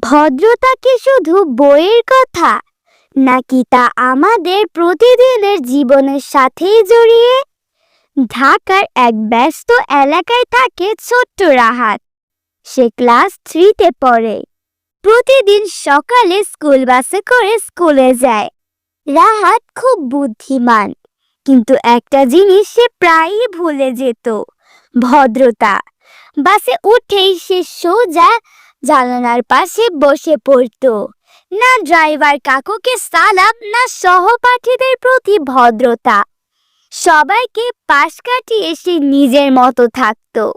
ভদ্রতা কি শুধু বইয়ের কথা, নাকি তা আমাদের প্রতিদিনের জীবনের সাথেই জড়িয়ে? ঢাকার এক ব্যস্ত এলাকায় থাকে ছোট্ট রাহাত। সে ক্লাস থ্রিতে পড়ে। প্রতিদিন সকালে স্কুল বাসে করে স্কুলে যায়। রাহাত খুব বুদ্ধিমান, কিন্তু একটা জিনিস সে প্রায়ই ভুলে যেত, ভদ্রতা। বাসে উঠেই সে সোজা জানালার পাশে বসে পড়তো। না ড্রাইভার কাকুকে সালাম, না সহপাঠীদের প্রতি ভদ্রতা। সবাইকে পাশ কাটিয়ে সে নিজের মতো থাকতো।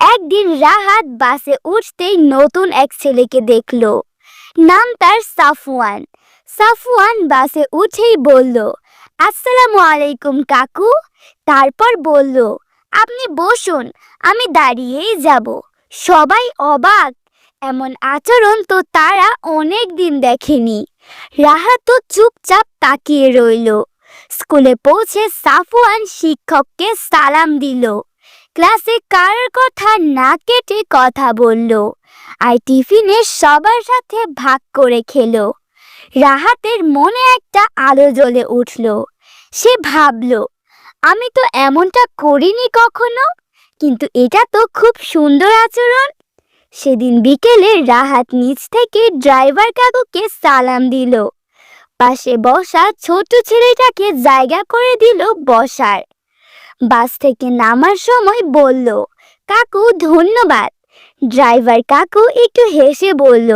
একদিন রাহাত বাসে উঠতেই নতুন এক ছেলেকে দেখল। নাম তার সাফওয়ান। সাফওয়ান বাসে উঠেই বলল, আসসালামু আলাইকুম কাকু। তারপর বলল, আপনি বসুন, আমি দাঁড়িয়েই যাব। সবাই অবাক। এমন আচরণ তো তারা অনেক দিন দেখেনি। রাহা তো চুপচাপ তাকিয়ে রইল। স্কুলে পৌঁছে সাফওয়ান শিক্ষককে সালাম দিল। ক্লাসে কারোর কথা না কেটে কথা বলল। আর টিফিনে সবার সাথে ভাগ করে খেলো। রাহাতের মনে একটা আলো জ্বলে উঠল। সে ভাবল, আমি তো এমনটা করিনি কখনো? কিন্তু এটা তো খুব সুন্দর আচরণ। সেদিন বিকেলে রাহাত নিচ থেকে ড্রাইভার কাকুকে সালাম দিল। পাশে বসা ছোট ছেলেটাকে জায়গা করে দিল বসার। বাস থেকে নামার সময় বলল, কাকু, ধন্যবাদ। ড্রাইভার কাকু একটু হেসে বলল,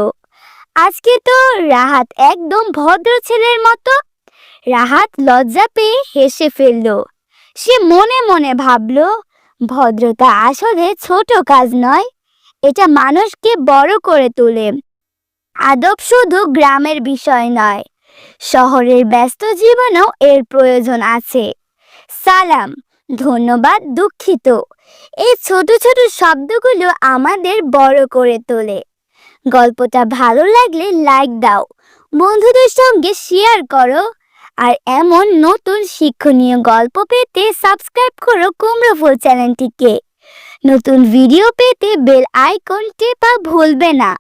আজকে তো রাহাত একদম ভদ্র ছেলের মতো। রাহাত লজ্জা পেয়ে হেসে ফেলল, সে মনে মনে ভাবল, ভদ্রতা আসলে ছোট কাজ নয় এটা মানুষকে বড় করে তোলে। আদব শুধু গ্রামের বিষয় নয়, শহরের ব্যস্ত জীবনেও এর প্রয়োজন আছে। সালাম, ধন্যবাদ, দুঃখিত। এই ছোট ছোট শব্দগুলো আমাদের বড় করে তোলে। গল্পটা ভালো লাগলে লাইক দাও, বন্ধুদের সঙ্গে শেয়ার করো, আর এমন নতুন শিক্ষণীয় গল্প পেতে সাবস্ক্রাইব করো কুমড়ো ফুল চ্যানেলটিকে। নতুন ভিডিও পেতে বেল আইকন টেপা ভুলবে না।